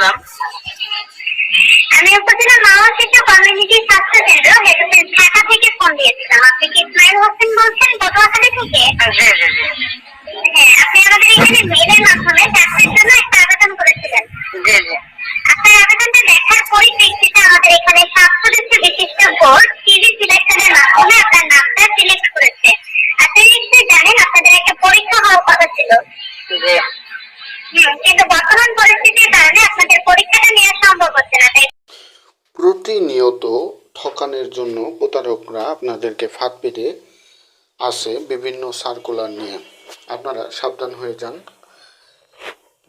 সালাম আমি উপজেলা মাওয়া শিশু কমিউনিটি স্বাস্থ্য কেন্দ্র হেডফিল্ড ঢাকা থেকে ফোন দিয়েছিলাম। আপনি কি ইসমাইল হোসেন বলছেন? পটুয়াখালী থেকে? জি জি জি। হ্যাঁ আপনি আমাদের এখানে মেলের মাধ্যমে চাকরির জন্য একটা আবেদন করেছিলেন। জি জি। আপনার আবেদনটা দেখার পরিপ্রেক্ষিতে আমাদের এখানে সাত সদস্য বিশিষ্ট বোর্ড সিভি সিলেকশনের মাধ্যমে আপনার নামটা সিলেক্ট করেছে। আপনি নিশ্চয়ই জানেন আপনাদের একটা পরীক্ষা হওয়ার কথা ছিল। জি। কিন্তু বর্তমান পরিস্থিতির কারণে প্রতিনিয়ত ঠকানের জন্য প্রতারকরা আপনাদেরকে ফাঁদ পেতে আসে বিভিন্ন সার্কুলার নিয়ে। আপনারা সাবধান হয়ে যান।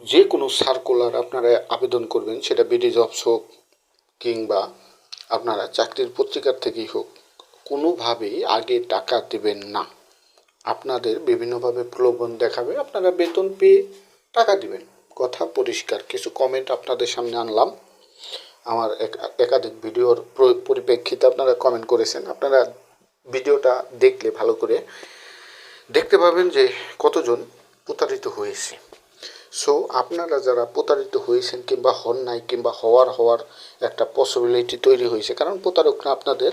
যে কোনো সার্কুলার আপনারা আবেদন করবেন, সেটা বিডি জবস হোক কিংবা আপনারা চাকরির পত্রিকার থেকেই হোক, কোনোভাবেই আগে টাকা দেবেন না। আপনাদের বিভিন্নভাবে প্রলোভন দেখাবে, আপনারা বেতন পেয়ে টাকা দিবেন। কথা পরিষ্কার। কিছু কমেন্ট আপনাদের সামনে আনলাম। আমার এক- একাধিক ভিডিওর পরিপ্রেক্ষিতে আপনারা কমেন্ট করেছেন। আপনারা ভিডিওটা দেখলে ভালো করে দেখতে পাবেন যে কতজন প্রতারিত হয়েছে। সো আপনারা যারা প্রতারিত হয়েছেন কিংবা হন নাই কিংবা হওয়ার হওয়ার একটা পসিবিলিটি তৈরি হয়েছে, কারণ প্রতারকরা আপনাদের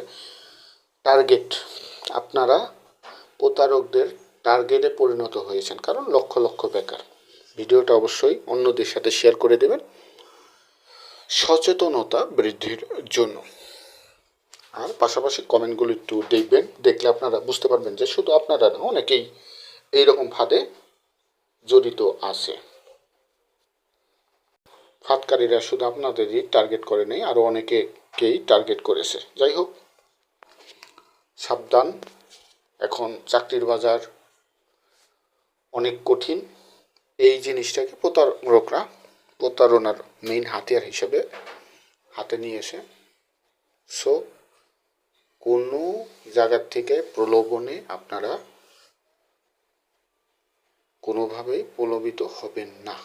টার্গেট আপনারা প্রতারকদের টার্গেটে পরিণত হয়েছেন, কারণ লক্ষ লক্ষ বেকার। ভিডিওটা অবশ্যই অন্যদের সাথে শেয়ার করে দেবেন। সচেতনতা বৃদ্ধির জন্য। আর পাশাপাশি কমেন্টগুলো একটু দেখবেন, দেখলে আপনারা বুঝতে পারবেন যে শুধু আপনারা না, অনেকেই এইরকম ফাঁদে জড়িত আছে। ফাঁদকারীরা শুধু আপনাদেরই টার্গেট করে নেই আরও অনেকেকেই টার্গেট করেছে। যাই হোক, সাবধান। এখন চাকরির বাজার অনেক কঠিন। এই জিনিসটাকে প্রতারকরা প্রতারণার মেইন হাতিয়ার হিসেবে হাতে নিয়ে এসে সো কোনো জায়গার থেকে প্রলোভনে আপনারা কোনোভাবেই প্রলোভিত হবেন না।